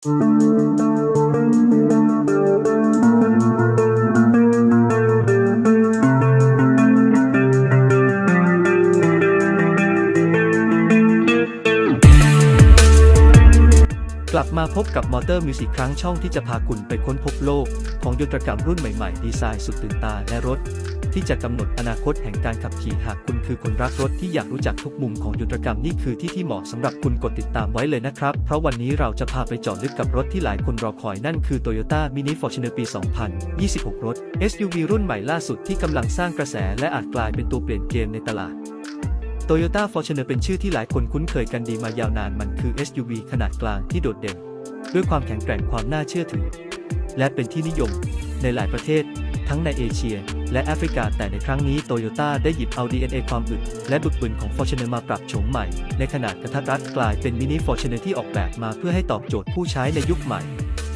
กลับมาพบกับมอเตอร์มิวสิกครั้งช่องที่จะพาคุณไปค้นพบโลก ของยนตรกรรมรุ่นใหม่ ๆ ดีไซน์สุดตื่นตาและรถ ที่จะกำหนดอนาคตแห่งการขับขี่หากคุณคือคนรักรถที่อยากรู้จักทุกมุมของยนตรกรรมนี่คือที่ที่เหมาะสำหรับคุณกดติดตามไว้เลยนะครับ เพราะวันนี้เราจะพาไปเจาะลึกกับรถที่หลายคนรอคอยนั่นคือ Toyota Mini Fortuner ปี 2026 รถ SUV รุ่นใหม่ล่าสุดที่กำลังสร้างกระแสและอาจกลายเป็นตัวเปลี่ยนเกมในตลาด Toyota Fortuner เป็นชื่อที่หลายคนคุ้นเคยกันดีมายาวนานมันคือ SUV ขนาดกลางที่โดดเด่น ด้วยความแข็งแกร่งความน่าเชื่อถือ และเป็นที่นิยม ในหลายประเทศ ทั้งในเอเชีย และแอฟริกา แต่ในครั้งนี้โตโยต้าได้หยิบเอา DNA ความอึดและบึกบึนของ Fortuner มาปรับโฉมใหม่ ในขนาดกระทัดรัดกลายเป็นมินิ Fortuner ที่ออกแบบมาเพื่อให้ตอบโจทย์ผู้ใช้ในยุคใหม่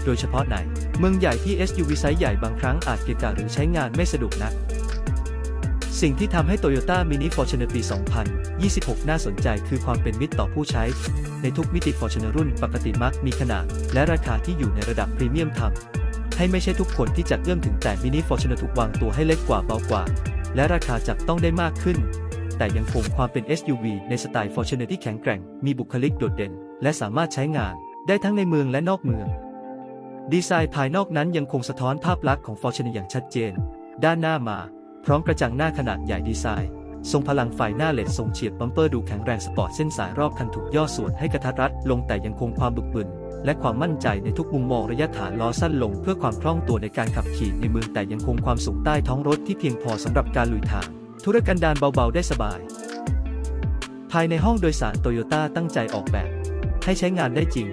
โดยเฉพาะในเมืองใหญ่ที่ SUV ไซส์ใหญ่บางครั้งอาจเกะกะหรือใช้งานไม่สะดวกนักสิ่งที่ทำให้ Toyota Mini Fortuner ปี 2026 น่าสนใจคือความเป็นมิตรต่อผู้ใช้ ในทุกมิติ Fortuner รุ่นปกติมักมีขนาด และราคาที่อยู่ในระดับพรีเมียมทำ ให้ไม่ใช่ทุกคนที่จะเอื้อมถึงแต่ Mini Fortuner ถูกวางตัวให้เล็กกว่าเบากว่า และราคาจับต้องได้มากขึ้น แต่ยังคงความเป็น SUV ในสไตล์ Fortuner ที่แข็งแกร่ง มีบุคลิกโดดเด่น และสามารถใช้งานได้ทั้งในเมืองและนอกเมือง ดีไซน์ภายนอกนั้นยังคงสะท้อนภาพลักษณ์ของ Fortuner อย่างชัดเจน ด้านหน้ามา พร้อมกระจังหน้าขนาดใหญ่ดีไซน์ ทรงพลังไฟหน้าเลดทรงเฉียบบัมเปอร์ดูแข็งแรงสปอร์ตเส้นสายรอบคันถูกย่อส่วนให้กระทัดรัดลงแต่ยังคงความบึกบึนและความมั่นใจในทุกมุมมองระยะฐานล้อสั้นลงเพื่อความคล่องตัวในการขับขี่ในเมืองแต่ยังคงความสูงใต้ท้องรถที่เพียงพอสำหรับการลุยทาง ธุรกันดารเบาๆได้สบาย ภายในห้องโดยสารโตโยต้าตั้งใจออกแบบ ให้ใช้งานได้จริง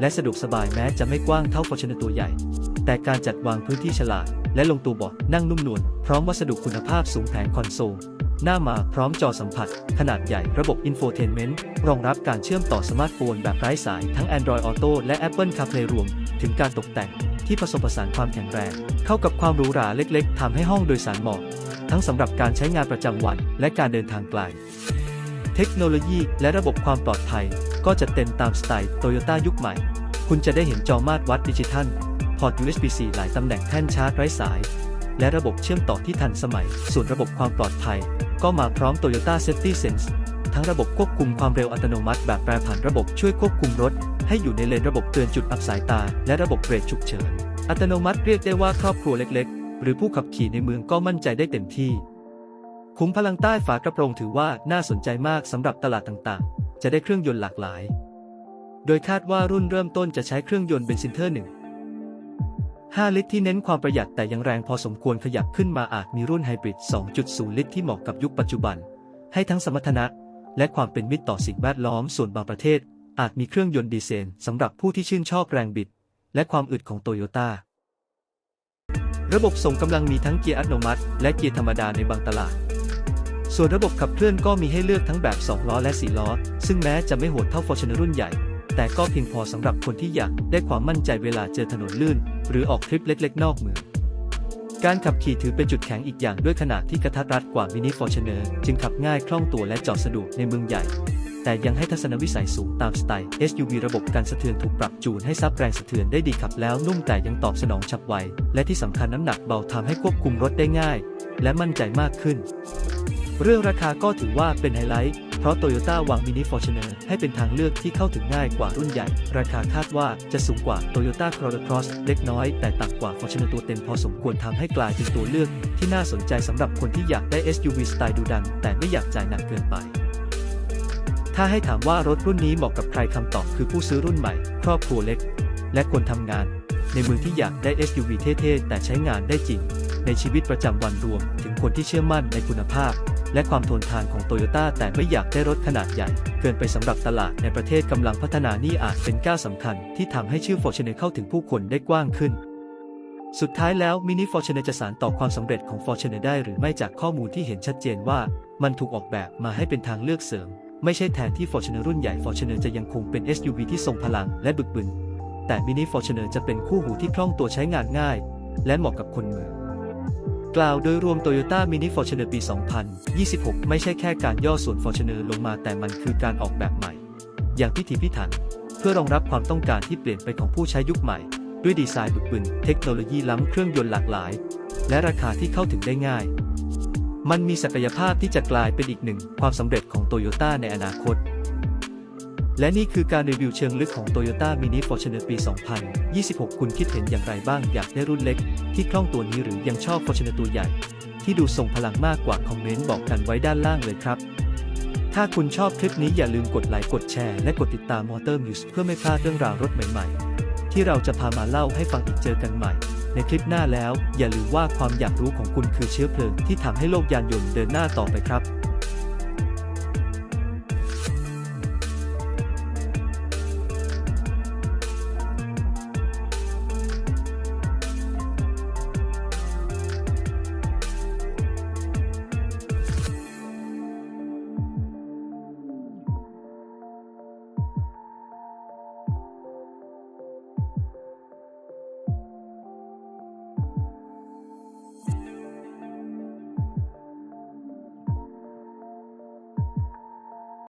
และสะดวกสบายแม้จะไม่กว้างเท่าฟอร์จูเนตัวใหญ่ แต่การจัดวางพื้นที่ฉลาด และลงตัวเบาะนั่งนุ่มนวลพร้อมวัสดุคุณภาพสูงแผงคอนโซล หน้ามาพร้อมจอสัมผัส ขนาดใหญ่ระบบอินโฟเทนเมนต์รองรับการเชื่อมต่อสมาร์ทโฟนแบบไร้สายทั้ง Android Auto และ Apple CarPlay รวม ถึงการตกแต่งที่ผสมผสานความแข็งแรง เข้ากับความหรูหราเล็กๆทำให้ห้องโดยสารเหมาะ ทั้งสำหรับการใช้งานประจำวัน และการเดินทางไกลเทคโนโลยีและระบบความปลอดภัย ก็จะเต็มตามสไตล์โตโยต้ายุคใหม่ คุณจะได้เห็นจอมาตรวัดดิจิทัล พอร์ต USB-C หลายตำแหน่งแท่นชาร์จไร้สาย และระบบเชื่อมต่อที่ทันสมัย ส่วนระบบความปลอดภัย ก็มาพร้อม Toyota Safety Sense ทั้งระบบควบคุมความเร็วอัตโนมัติแบบแปรผันระบบช่วยควบคุมรถ ให้อยู่ในเลนระบบเตือนจุดอับสายตา และระบบเบรกฉุกเฉิน อัตโนมัติเรียกได้ว่าครอบครัวเล็กๆ หรือผู้ขับขี่ในเมืองก็มั่นใจได้เต็มที่ คุ้มพลังใต้ฝากระโปรงถือว่าน่าสนใจมากสำหรับตลาดต่างๆ จะได้เครื่องยนต์หลากหลาย โดยคาดว่ารุ่นเริ่มต้นจะใช้เครื่องยนต์เบนซินเทอร์หนึ่ง 5 ลิตรที่เน้นความประหยัดแต่ยังแรงพอสมควรขยับขึ้นมาอาจมีรุ่นไฮบริด 2.0 ลิตรที่เหมาะกับยุคปัจจุบัน ให้ทั้งสมรรถนะ และความเป็นมิตรต่อสิ่งแวดล้อมส่วนบางประเทศ อาจมีเครื่องยนต์ดีเซลสำหรับผู้ที่ชื่นชอบแรงบิด และความอึดของโตโยต้าระบบส่งกำลังมีทั้งเกียร์อัตโนมัติ และเกียร์ธรรมดาในบางตลาด ส่วนระบบขับเคลื่อนก็มีให้เลือกทั้งแบบ 2 ล้อและ 4 ล้อ ซึ่งแม้จะไม่โหดเท่า Fortuner รุ่นใหญ่ แต่ก็เพียงพอสำหรับคนที่อยากได้ความมั่นใจเวลาเจอถนนลื่น หรือออกทริปเล็กๆ นอกเมืองการขับขี่ถือเป็นจุดแข็งอีกอย่างด้วยขนาดที่กระทัดรัดกว่ามินิ Fortuner จึงขับง่ายคล่องตัวและจอดสะดวกในเมืองใหญ่ แต่ยังให้ทัศนวิสัยสูงตามสไตล์ SUV ระบบการสะเทือนถูกปรับจูนให้ซับแรงสะเทือนได้ดีขับแล้วนุ่มแต่ยังตอบสนองฉับไว และที่สำคัญน้ำหนักเบาทำให้ควบคุมรถได้ง่าย และมั่นใจมากขึ้น เรื่องราคาก็ถือว่าเป็นไฮไลท์ ราะ Toyota วาง Mini Fortuner ให้เป็นทางเลือกที่เข้าถึงง่ายกว่ารุ่นใหญ่ ราคาคาดว่าจะสูงกว่า Toyota Corolla Cross เล็กน้อย แต่ต่ำกว่า Fortuner ตัวเต็มพอสมควรทำให้กลายเป็นตัวเลือก ที่น่าสนใจสำหรับคนที่อยากได้ SUV สไตล์ดูดันแต่ไม่อยากจ่ายหนักเกินไปถ้าให้ถามว่ารถรุ่นนี้เหมาะกับใครคำตอบคือผู้ซื้อรุ่นใหม่ ครอบครัวเล็ก และคนทำงาน ในเมืองที่อยากได้ SUV เท่ๆ แต่ใช้งานได้จริง ในชีวิตประจำวันรวม ถึงคนที่เชื่อมั่นในคุณภาพ และความทนทานของโตโยต้าแต่ไม่อยากได้รถขนาดใหญ่ เกินไปสำหรับตลาดในประเทศกำลังพัฒนานี่อาจเป็นก้าวสำคัญที่ทำให้ชื่อ Fortuner เข้าถึงผู้คนได้กว้างขึ้น สุดท้ายแล้ว Mini Fortuner จะสานต่อความสำเร็จของ Fortuner ได้หรือไม่จากข้อมูลที่เห็นชัดเจนว่า มันถูกออกแบบมาให้เป็นทางเลือกเสริม ไม่ใช่แทนที่ Fortuner รุ่นใหญ่ Fortuner จะยังคงเป็น SUV ที่ทรงพลังและบึกบึนแต่ Mini Fortuner จะเป็นคู่หูที่คล่องตัวใช้งานง่าย และเหมาะกับคนเมือง กล่าวโดยรวม Toyota Mini Fortuner ปี 2026 ไม่ใช่แค่การย่อส่วน Fortuner ลงมาแต่มันคือการออกแบบใหม่ อย่างพิถีพิถัน เพื่อรองรับความต้องการที่เปลี่ยนไปของผู้ใช้ยุคใหม่ ด้วยดีไซน์บึกบึน เทคโนโลยีล้ำเครื่องยนต์หลากหลาย และราคาที่เข้าถึงได้ง่าย มันมีศักยภาพที่จะกลายเป็นอีกหนึ่งความสำเร็จของโตโยต้าในอนาคต และนี่คือการรีวิวเชิงลึกของ Toyota Mini Fortuner ปี 2026 คุณคิดเห็นอย่างไรบ้างอยากได้รุ่นเล็ก ที่คล่องตัวนี้หรือยังชอบ Fortuner ตัวใหญ่ ที่ดูทรงพลังมากกว่าคอมเมนต์บอกกันไว้ด้านล่างเลยครับ ถ้าคุณชอบคลิปนี้อย่าลืมกดไลค์กดแชร์และกดติดตาม Motor News เพื่อไม่พลาดเรื่องราวรถใหม่ๆ ที่เราจะพามาเล่าให้ฟังอีกเจอกันใหม่ ในคลิปหน้าแล้ว อย่าลืมว่าความอยากรู้ของคุณคือเชื้อเพลิงที่ทำให้โลกยานยนต์เดินหน้าต่อไปครับ